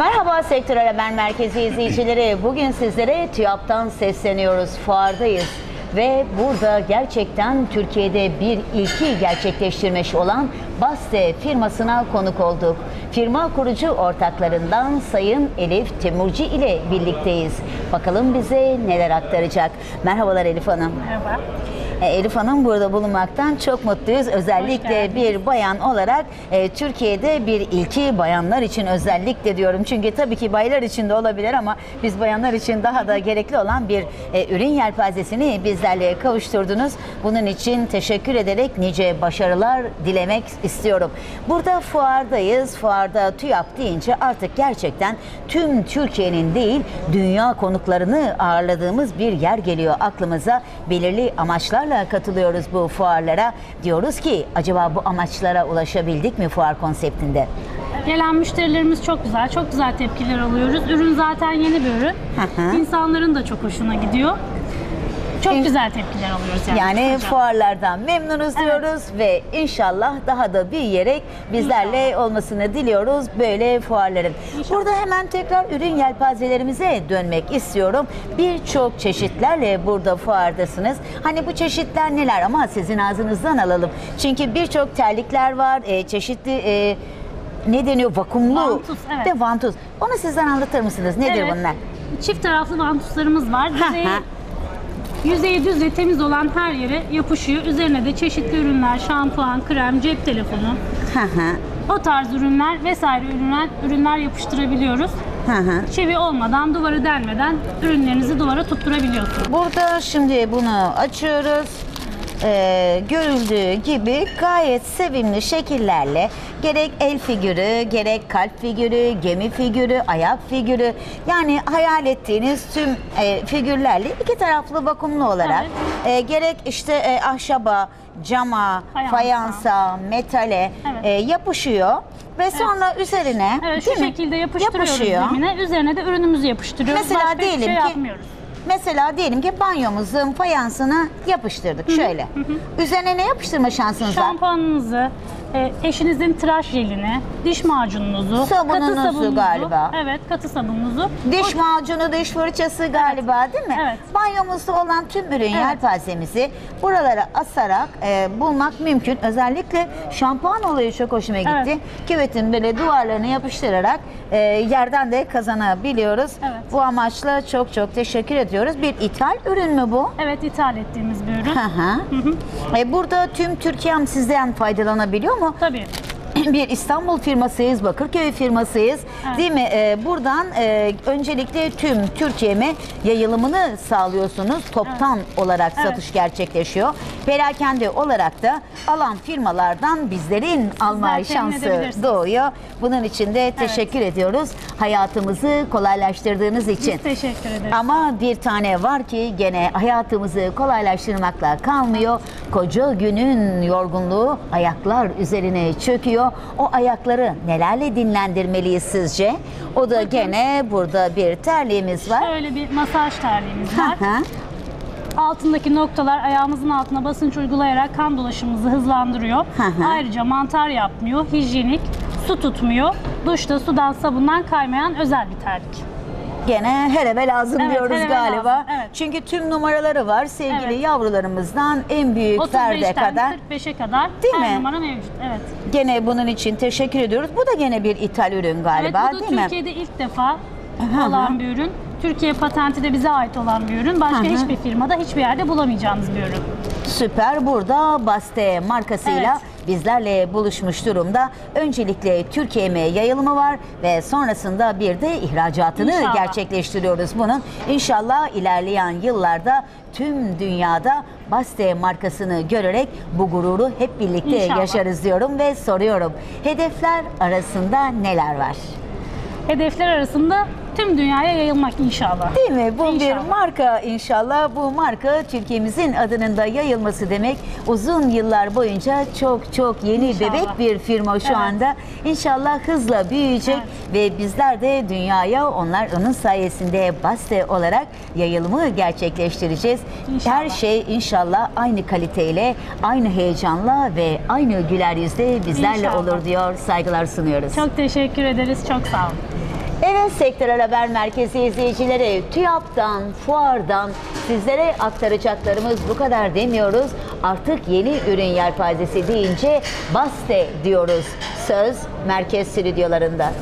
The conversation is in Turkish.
Merhaba Sektör Haber Merkezi izleyicileri. Bugün sizlere TÜYAP'tan sesleniyoruz. Fuardayız. Ve burada gerçekten Türkiye'de bir ilki gerçekleştirmiş olan Baste firmasına konuk olduk. Firma kurucu ortaklarından Sayın Elif Temurci ile birlikteyiz. Bakalım bize neler aktaracak. Merhabalar Elif Hanım. Merhaba. E, Elif Hanım burada bulunmaktan çok mutluyuz. Özellikle bir bayan olarak e, Türkiye'de bir ilki bayanlar için özellikle diyorum. Çünkü tabii ki baylar için de olabilir ama biz bayanlar için daha da gerekli olan bir e, ürün yelpazesini bizlerle kavuşturdunuz. Bunun için teşekkür ederek nice başarılar dilemek istiyorum. Burada fuardayız. Fuarda TÜYAP deyince artık gerçekten tüm Türkiye'nin değil dünya konuklarını ağırladığımız bir yer geliyor aklımıza. Belirli amaçlarla katılıyoruz bu fuarlara. Diyoruz ki acaba bu amaçlara ulaşabildik mi fuar konseptinde? Gelen müşterilerimiz çok güzel, çok güzel tepkiler alıyoruz. Ürün zaten yeni bir ürün. Hı hı. İnsanların da çok hoşuna gidiyor. Çok İn- güzel tepkiler alıyoruz yani. Yani fuarlardan memnunuz diyoruz ve inşallah daha da büyüyerek bizlerle olmasını diliyoruz böyle fuarların. İnşallah. Burada hemen tekrar ürün yelpazelerimize dönmek istiyorum. Birçok çeşitlerle burada fuardasınız. Hani bu çeşitler neler ama sizin ağzınızdan alalım. Çünkü birçok terlikler var, e, çeşitli e, ne deniyor vakumlu Vantuz, evet. de vantuz. Onu sizden anlatır mısınız? Nedir Evet. bunlar? Çift taraflı vantuslarımız var. Yüzeyi, hı. Yüzeyi düz ve temiz olan her yere yapışıyor. Üzerine de çeşitli ürünler, şampuan, krem, cep telefonu, Hı hı. o tarz ürünler vesaire ürünler, ürünler yapıştırabiliyoruz. Hı hı. Çivi olmadan, duvarı delmeden ürünlerinizi duvara tutturabiliyorsunuz. Burada şimdi bunu açıyoruz. Ee, görüldüğü gibi gayet sevimli şekillerle gerek el figürü, gerek kalp figürü, gemi figürü, ayak figürü yani hayal ettiğiniz tüm e, figürlerle iki taraflı vakumlu olarak e, gerek işte e, ahşaba, cama, Fayansa. fayansa, metale Evet. e, yapışıyor ve sonra üzerine Evet şu değil mi? şekilde yapıştırıyoruz Yapışıyor. zemine. Üzerine de ürünümüzü yapıştırıyoruz. Mesela Başka hiçbir diyelim şey ki- yapmıyoruz. Mesela diyelim ki banyomuzun fayansını yapıştırdık şöyle. Üzerine ne yapıştırma şansınız var? Şampuanınızı, e, eşinizin tıraş jelini, diş macununuzu, Sabununuzu katı sabununuzu, galiba. Evet, katı sabununuzu. Diş macunu, diş fırçası galiba değil mi? Evet. Banyomuzda olan tüm ürün yelpazemizi buralara asarak e, bulmak mümkün. Özellikle şampuan olayı çok hoşuma gitti. Küvetin böyle duvarlarını yapıştırarak e, yerden de kazanabiliyoruz. Evet. Bu amaçla çok çok teşekkür ediyoruz. Bir ithal ürün mü bu? Evet, ithal ettiğimiz bir ürün. Hı hı. E, burada tüm Türkiye'm sizden faydalanabiliyor mu? Tabii. bir İstanbul firmasıyız, Bakırköy firmasıyız. Evet. Değil mi? Ee, buradan e, öncelikle tüm Türkiye'me yayılımını sağlıyorsunuz. Toptan olarak Evet. satış gerçekleşiyor. Perakende olarak da alan firmalardan bizlerin alma temin şansı doğuyor. Bunun için de teşekkür ediyoruz. Hayatımızı kolaylaştırdığınız için. Biz teşekkür ederiz. Ama bir tane var ki gene hayatımızı kolaylaştırmakla kalmıyor. Koca günün yorgunluğu ayaklar üzerine çöküyor. O ayakları nelerle dinlendirmeliyiz sizce? O da gene burada bir terliğimiz var. Şöyle bir masaj terliğimiz var. Altındaki noktalar ayağımızın altına basınç uygulayarak kan dolaşımımızı hızlandırıyor. Hı hı. Ayrıca mantar yapmıyor, hijyenik, su tutmuyor. Duşta sudan sabundan kaymayan özel bir terlik. Gene her eve lazım Evet, diyoruz galiba. lazım, evet. Çünkü tüm numaraları var sevgili Evet. yavrularımızdan en büyük ferde 35'ten kadar. 45'e kadar Değil her mi? numara mevcut. Evet. Gene bunun için teşekkür ediyoruz. Bu da gene bir ithal ürün galiba evet, bu da değil mi? Türkiye'de ilk defa olan bir ürün. Türkiye patenti de bize ait olan bir ürün. Başka Hı hı. hiçbir firmada, hiçbir yerde bulamayacağınız bir ürün. Süper. Burada Baste markasıyla Evet. Bizlerle buluşmuş durumda. Öncelikle Türkiye'me yayılımı var ve sonrasında bir de ihracatını İnşallah. gerçekleştiriyoruz bunun. İnşallah ilerleyen yıllarda tüm dünyada Baste markasını görerek bu gururu hep birlikte İnşallah. yaşarız diyorum ve soruyorum. Hedefler arasında neler var? Hedefler arasında tüm dünyaya yayılmak inşallah. Değil mi? Bu bir İnşallah. marka inşallah. Bu marka Türkiye'mizin adının da yayılması demek. Uzun yıllar boyunca çok çok yeni İnşallah. bebek bir firma şu Evet. anda. İnşallah hızla büyüyecek Evet. ve bizler de dünyaya onlar onun sayesinde Baste olarak yayılımı gerçekleştireceğiz. İnşallah. Her şey inşallah aynı kaliteyle, aynı heyecanla ve aynı güler yüzle bizlerle İnşallah. olur diyor. Saygılar sunuyoruz. Çok teşekkür ederiz. Çok sağ olun. Evet Sektörel Haber Merkezi izleyicileri TÜYAP'tan, Fuar'dan sizlere aktaracaklarımız bu kadar demiyoruz. Artık yeni ürün yelpazesi deyince BASTE diyoruz. Söz merkez stüdyolarında.